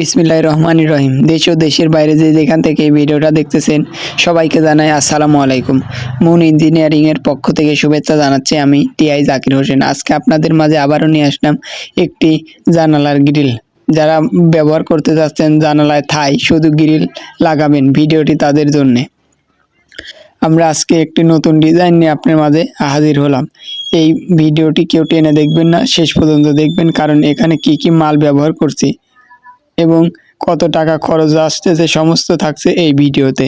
বিসমিল্লাহ রহমান রহিম। দেশ ও দেশের বাইরে যে যেখান থেকে এই ভিডিওটা দেখতেছেন, সবাইকে জানাই আসসালামু আলাইকুম। মুন ইঞ্জিনিয়ারিংয়ের পক্ষ থেকে শুভেচ্ছা জানাচ্ছি আমি টিআই জাকির হোসেন। আজকে আপনাদের মাঝে আবারও নিয়ে আসলাম একটি জানালার গ্রিল। যারা ব্যবহার করতে যাচ্ছেন জানালায় থাই, শুধু গ্রিল লাগাবেন ভিডিওটি তাদের জন্যে। আমরা আজকে একটি নতুন ডিজাইন নিয়ে আপনার মাঝে হাজির হলাম। এই ভিডিওটি কেউ টেনে দেখবেন না, শেষ পর্যন্ত দেখবেন কারণ এখানে কি কি মাল ব্যবহার করছি। এবং কত টাকা খরচ আসতেছে সমস্ত থাকছে এই ভিডিওতে।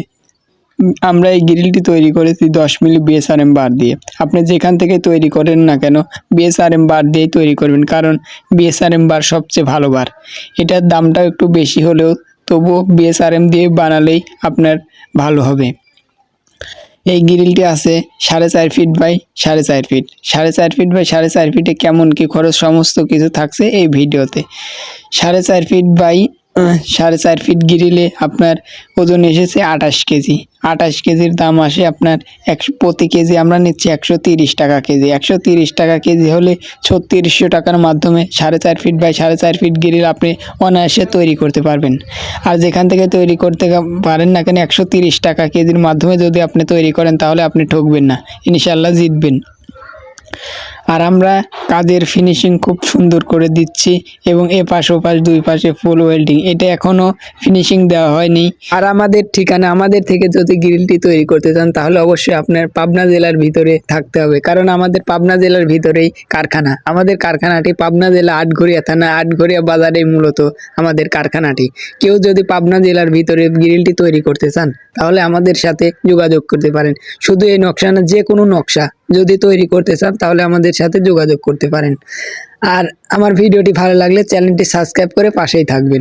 আমরা এই গ্রিলটি তৈরি করেছি দশ মিলি বিএসআরএম বার দিয়ে। আপনি যেখান থেকে তৈরি করেন না কেন বিএসআরএম বার দিয়েই তৈরি করবেন, কারণ বিএসআরএম বার সবচেয়ে ভালো বার এটার দামটা একটু বেশি হলেও তবুও বিএসআরএম দিয়ে বানালেই আপনার ভালো হবে। এই গ্রিলটি আছে সাড়ে চার ফিট বাই সাড়ে চার ফিট। সাড়ে চার ফিট বাই সাড়ে চার ফিটে কেমন কি খরচ সমস্ত কিছু থাকছে এই ভিডিওতে। সাড়ে চার ফিট বাই সাড়ে চার ফিট গিরিলে আপনার ওজন এসেছে আঠাশ কেজি। আঠাশ কেজির দাম আসে আপনার একশো প্রতি কেজি আমরা নিচ্ছি একশো তিরিশ টাকা কেজি। একশো তিরিশ টাকা কেজি হলে ছত্রিশশো টাকার মাধ্যমে সাড়ে চার ফিট বাই সাড়ে চার ফিট গ্রিল আপনি অনায়াসে তৈরি করতে পারবেন। আর যেখান থেকে তৈরি করতে পারেন না কেন একশো তিরিশ টাকা কেজির মাধ্যমে যদি আপনি তৈরি করেন তাহলে আপনি ঠকবেন না। ইনশাল্লাহ জিতবেন। আর আমরা কাজের ফিনিশিং খুব সুন্দর করে দিচ্ছি এবং এ পাশ ও পাশ, দুই পাশে ফুল ওয়েল্ডিং এটা এখনও ফিনিশিং দেওয়া হয়নি। আর আমাদের ঠিকানা, আমাদের থেকে যদি গ্রিলটি তৈরি করতে চান, তাহলে অবশ্যই আপনার পাবনা জেলার ভিতরে থাকতে হবে। কারণ আমাদের পাবনা জেলার ভিতরেই কারখানা। আমাদের কারখানাটি পাবনা জেলা আটঘরিয়া থানা, আটঘরিয়া বাজারে মূলত আমাদের কারখানাটি। কেউ যদি পাবনা জেলার ভিতরে গ্রিলটি তৈরি করতে চান, তাহলে আমাদের সাথে যোগাযোগ করতে পারেন। শুধু এই নকশা না, যে কোনো নকশা যদি তৈরি করতে চান, তাহলে আমাদের সাথে যোগাযোগ করতে পারেন। আর আমার ভিডিওটি ভালো লাগলে চ্যানেলটি সাবস্ক্রাইব করে পাশেই থাকবেন।